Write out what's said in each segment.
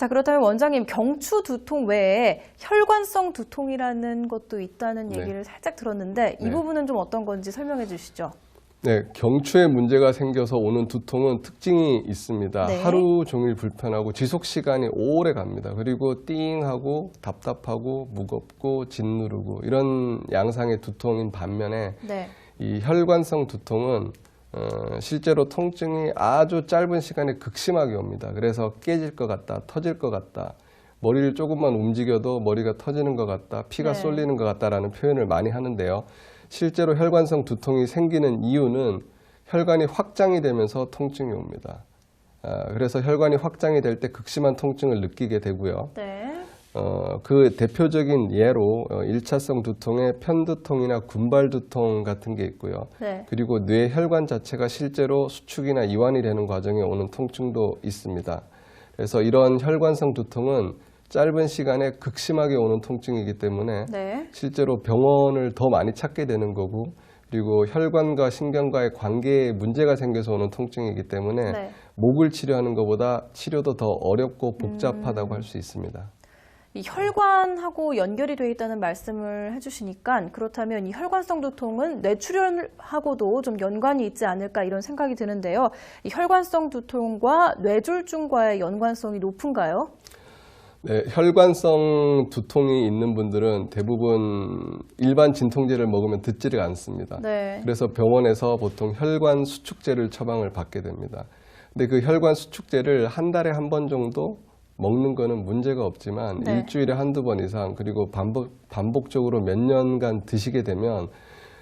자, 그렇다면 원장님, 경추 두통 외에 혈관성 두통이라는 것도 있다는 네. 얘기를 살짝 들었는데 이 네. 부분은 좀 어떤 건지 설명해 주시죠. 네, 경추에 문제가 생겨서 오는 두통은 특징이 있습니다. 네. 하루 종일 불편하고 지속 시간이 오래 갑니다. 그리고 띵하고 답답하고 무겁고 짓누르고 이런 양상의 두통인 반면에 네. 이 혈관성 두통은 어, 실제로 통증이 아주 짧은 시간에 극심하게 옵니다. 그래서 깨질 것 같다, 터질 것 같다, 머리를 조금만 움직여도 머리가 터지는 것 같다, 피가 네. 쏠리는 것 같다라는 표현을 많이 하는데요. 실제로 혈관성 두통이 생기는 이유는 혈관이 확장이 되면서 통증이 옵니다. 아, 그래서 혈관이 확장이 될 때 극심한 통증을 느끼게 되고요. 네. 어, 그 대표적인 예로 어, 1차성 두통의 편두통이나 군발 두통 같은 게 있고요. 네. 그리고 뇌 혈관 자체가 실제로 수축이나 이완이 되는 과정에 오는 통증도 있습니다. 그래서 이런 혈관성 두통은 짧은 시간에 극심하게 오는 통증이기 때문에 네. 실제로 병원을 더 많이 찾게 되는 거고 그리고 혈관과 신경과의 관계에 문제가 생겨서 오는 통증이기 때문에 네. 목을 치료하는 것보다 치료도 더 어렵고 음. 복잡하다고 할수 있습니다. 이 혈관하고 연결이 돼 있다는 말씀을 해주시니까 그렇다면 이 혈관성 두통은 뇌출혈하고도 좀 연관이 있지 않을까 이런 생각이 드는데요. 이 혈관성 두통과 뇌졸중과의 연관성이 높은가요? 네, 혈관성 두통이 있는 분들은 대부분 일반 진통제를 먹으면 듣지를 않습니다. 네. 그래서 병원에서 보통 혈관 수축제를 처방을 받게 됩니다. 근데 그 혈관 수축제를 한 달에 한 번 정도 먹는 거는 문제가 없지만 네. 일주일에 한두 번 이상 그리고 반복, 반복적으로 몇 년간 드시게 되면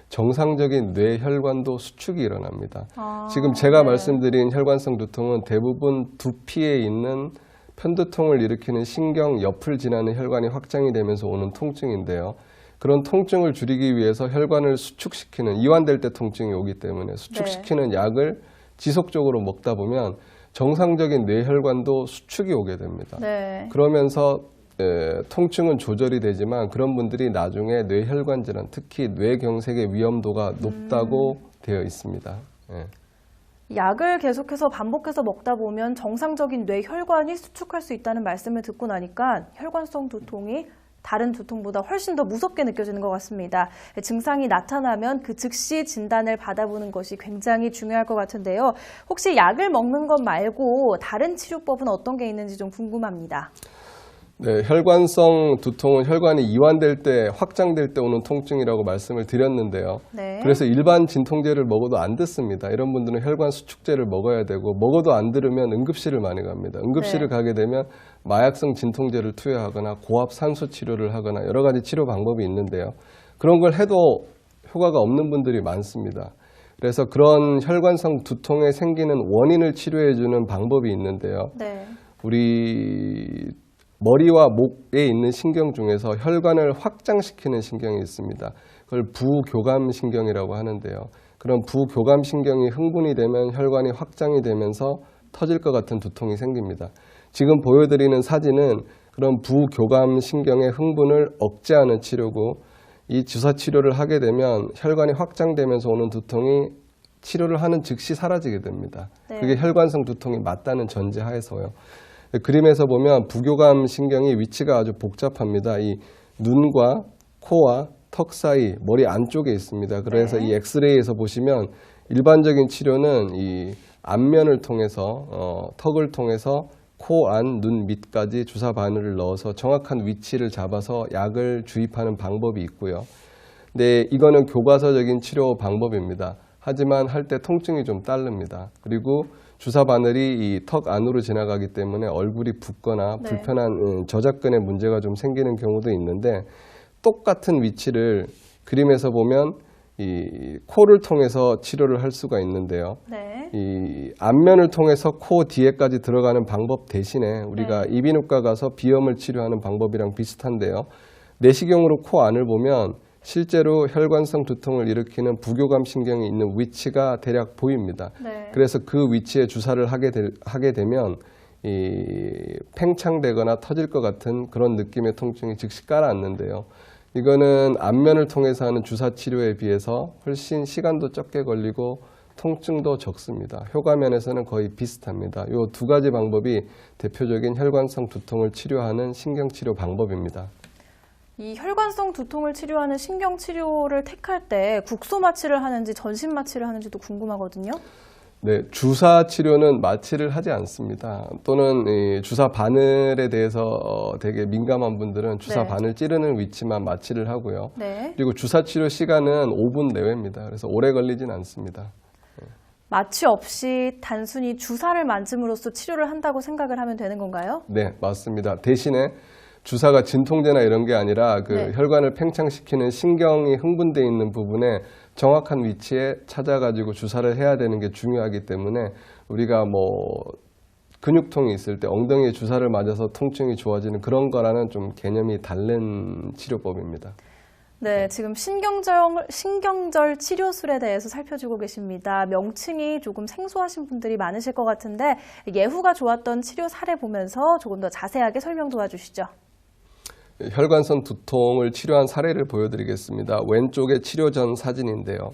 정상적인 뇌혈관도 수축이 일어납니다. 아, 지금 제가 네. 말씀드린 혈관성 두통은 대부분 두피에 있는 편두통을 일으키는 신경 옆을 지나는 혈관이 확장이 되면서 오는 통증인데요. 그런 통증을 줄이기 위해서 혈관을 수축시키는 이완될 때 통증이 오기 때문에 수축시키는 약을 지속적으로 먹다 보면 정상적인 뇌혈관도 수축이 오게 됩니다. 네. 그러면서 에, 통증은 조절이 되지만 그런 분들이 나중에 뇌혈관 질환, 특히 뇌경색의 위험도가 높다고 되어 있습니다. 예. 약을 계속해서 반복해서 먹다 보면 정상적인 뇌혈관이 수축할 수 있다는 말씀을 듣고 나니까 혈관성 두통이 다른 두통보다 훨씬 더 무섭게 느껴지는 것 같습니다. 증상이 나타나면 그 즉시 진단을 받아보는 것이 굉장히 중요할 것 같은데요. 혹시 약을 먹는 것 말고 다른 치료법은 어떤 게 있는지 좀 궁금합니다. 네, 혈관성 두통은 혈관이 이완될 때, 확장될 때 오는 통증이라고 말씀을 드렸는데요. 네. 그래서 일반 진통제를 먹어도 안 듣습니다. 이런 분들은 혈관 수축제를 먹어야 되고 먹어도 안 들으면 응급실을 많이 갑니다. 응급실을 네. 가게 되면 마약성 진통제를 투여하거나 고압 산소 치료를 하거나 여러 가지 치료 방법이 있는데요. 그런 걸 해도 효과가 없는 분들이 많습니다. 그래서 그런 혈관성 두통에 생기는 원인을 치료해 주는 방법이 있는데요. 네. 우리 머리와 목에 있는 신경 중에서 혈관을 확장시키는 신경이 있습니다. 그걸 부교감 신경이라고 하는데요. 그런 부교감 신경이 흥분이 되면 혈관이 확장이 되면서 터질 것 같은 두통이 생깁니다. 지금 보여드리는 사진은 그런 부교감 신경의 흥분을 억제하는 치료고 이 주사 치료를 하게 되면 혈관이 확장되면서 오는 두통이 치료를 하는 즉시 사라지게 됩니다. 네. 그게 혈관성 두통이 맞다는 전제하에서요. 그림에서 보면 부교감 신경이 위치가 아주 복잡합니다. 이 눈과 코와 턱 사이 머리 안쪽에 있습니다. 그래서 네. 이 엑스레이에서 보시면 일반적인 치료는 이 안면을 통해서 어, 턱을 통해서 코 안, 눈 밑까지 주사 바늘을 넣어서 정확한 위치를 잡아서 약을 주입하는 방법이 있고요. 네, 이거는 교과서적인 치료 방법입니다. 하지만 할 때 통증이 좀 따릅니다. 그리고 주사 바늘이 이 턱 안으로 지나가기 때문에 얼굴이 붓거나 네. 불편한 음, 저작근에 문제가 좀 생기는 경우도 있는데 똑같은 위치를 그림에서 보면 이 코를 통해서 치료를 할 수가 있는데요. 네. 이 안면을 통해서 코 뒤에까지 들어가는 방법 대신에 우리가 네. 이비인후과 가서 비염을 치료하는 방법이랑 비슷한데요. 내시경으로 코 안을 보면 실제로 혈관성 두통을 일으키는 부교감 신경이 있는 위치가 대략 보입니다. 네. 그래서 그 위치에 주사를 하게, 되, 하게 되면 이 팽창되거나 터질 것 같은 그런 느낌의 통증이 즉시 깔아앉는데요. 이거는 안면을 통해서 하는 주사 치료에 비해서 훨씬 시간도 적게 걸리고 통증도 적습니다. 효과 면에서는 거의 비슷합니다. 이 두 가지 방법이 대표적인 혈관성 두통을 치료하는 신경치료 방법입니다. 이 혈관성 두통을 치료하는 신경 치료를 택할 때 국소 마취를 하는지 전신 마취를 하는지도 궁금하거든요. 네, 주사 치료는 마취를 하지 않습니다. 또는 이 주사 바늘에 대해서 어, 되게 민감한 분들은 주사 네. 바늘 찌르는 위치만 마취를 하고요. 네. 그리고 주사 치료 시간은 5분 내외입니다. 그래서 오래 걸리진 않습니다. 마취 없이 단순히 주사를 만짐으로써 치료를 한다고 생각을 하면 되는 건가요? 네, 맞습니다. 대신에 주사가 진통제나 이런 게 아니라 그 네. 혈관을 팽창시키는 신경이 흥분돼 있는 부분에 정확한 위치에 찾아가지고 주사를 해야 되는 게 중요하기 때문에 우리가 뭐 근육통이 있을 때 엉덩이에 주사를 맞아서 통증이 좋아지는 그런 거라는 좀 개념이 다른 치료법입니다. 네, 지금 신경절, 신경절 치료술에 대해서 살펴주고 계십니다. 명칭이 조금 생소하신 분들이 많으실 것 같은데 예후가 좋았던 치료 사례 보면서 조금 더 자세하게 설명 도와주시죠. 혈관성 두통을 치료한 사례를 보여드리겠습니다. 왼쪽에 치료 전 사진인데요.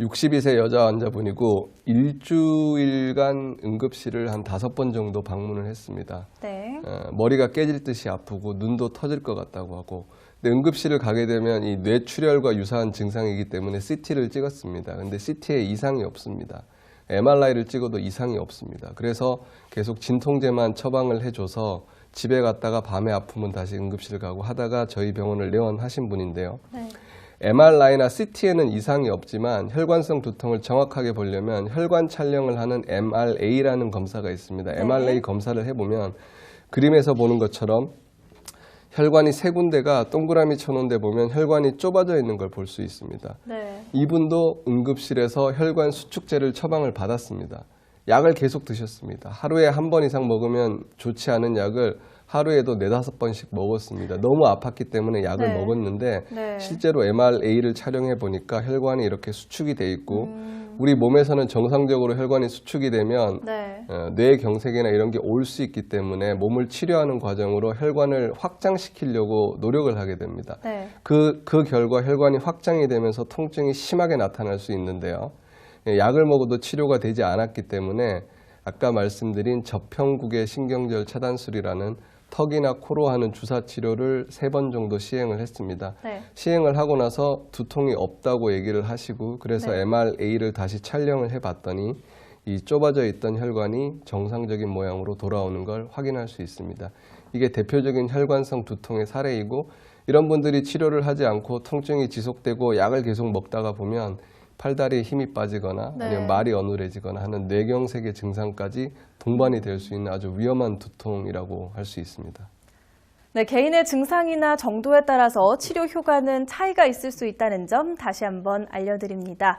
62세 여자 환자분이고 일주일간 응급실을 한 다섯 번 정도 방문을 했습니다. 네. 어, 머리가 깨질 듯이 아프고 눈도 터질 것 같다고 하고 근데 응급실을 가게 되면 이 뇌출혈과 유사한 증상이기 때문에 CT를 찍었습니다. 근데 CT에 이상이 없습니다. MRI를 찍어도 이상이 없습니다. 그래서 계속 진통제만 처방을 해줘서 집에 갔다가 밤에 아프면 다시 응급실 가고 하다가 저희 병원을 내원하신 분인데요. 네. MRI나 CT에는 이상이 없지만 혈관성 두통을 정확하게 보려면 혈관 촬영을 하는 MRA라는 검사가 있습니다. 네. MRA 검사를 해보면 그림에서 보는 것처럼 혈관이 세 군데가 동그라미 쳐놓은 데 보면 혈관이 좁아져 있는 걸 볼 수 있습니다. 네. 이분도 응급실에서 혈관 수축제를 처방을 받았습니다. 약을 계속 드셨습니다. 하루에 한 번 이상 먹으면 좋지 않은 약을 하루에도 네다섯 번씩 먹었습니다. 너무 아팠기 때문에 약을 네. 먹었는데 네. 실제로 MRA를 촬영해 보니까 혈관이 이렇게 수축이 돼 있고 음. 우리 몸에서는 정상적으로 혈관이 수축이 되면 네. 어, 뇌경색이나 이런 게 올 수 있기 때문에 몸을 치료하는 과정으로 혈관을 확장시키려고 노력을 하게 됩니다. 네. 그, 그 결과 혈관이 확장이 되면서 통증이 심하게 나타날 수 있는데요. 예, 약을 먹어도 치료가 되지 않았기 때문에 아까 말씀드린 저평국의 신경절 차단술이라는 턱이나 코로 하는 주사 치료를 세 번 정도 시행을 했습니다. 네. 시행을 하고 나서 두통이 없다고 얘기를 하시고 그래서 네. MRA를 다시 촬영을 해봤더니 이 좁아져 있던 혈관이 정상적인 모양으로 돌아오는 걸 확인할 수 있습니다. 이게 대표적인 혈관성 두통의 사례이고 이런 분들이 치료를 하지 않고 통증이 지속되고 약을 계속 먹다가 보면 팔다리에 힘이 빠지거나 네. 아니면 말이 어눌해지거나 하는 뇌경색의 증상까지 동반이 될 수 있는 아주 위험한 두통이라고 할 수 있습니다. 네, 개인의 증상이나 정도에 따라서 치료 효과는 차이가 있을 수 있다는 점 다시 한번 알려드립니다.